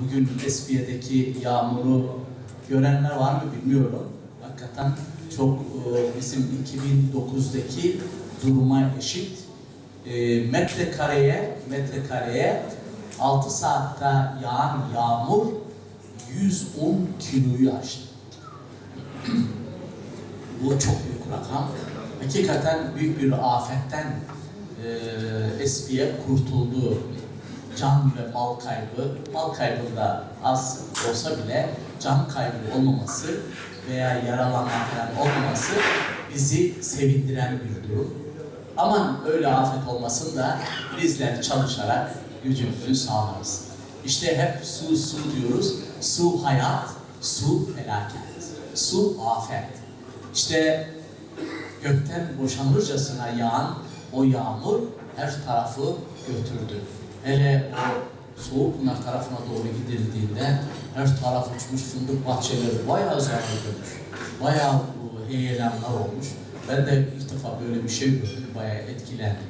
bugün Esbiye'deki yağmuru görenler var mı bilmiyorum. Hakikaten çok e, bizim 2009'daki duruma eşit. E, metrekareye metrekareye 6 saatte yağan yağmur 110 kiloyu aştı. Bu çok büyük rakam. Hakikaten büyük bir afetten e, Esbiye kurtuldu. Can ve mal kaybı, mal kaybında az olsa bile can kaybı olmaması veya yaralanma falan olmaması bizi sevindiren bir durum. Aman öyle afet olmasın da bizler çalışarak gücümüzü sağlarız. İşte hep su su diyoruz. Su hayat, su felaket, su afet. İşte gökten boşanırcasına yağan o yağmur her tarafı götürdü. Hele o Soğukpınar tarafına doğru gidildiğinde her taraf uçmuş fındık bahçeleri bayağı zarar görmüş. Bayağı heyelanlar olmuş. Ben de ilk defa böyle bir şey gördüm, bayağı etkilendim.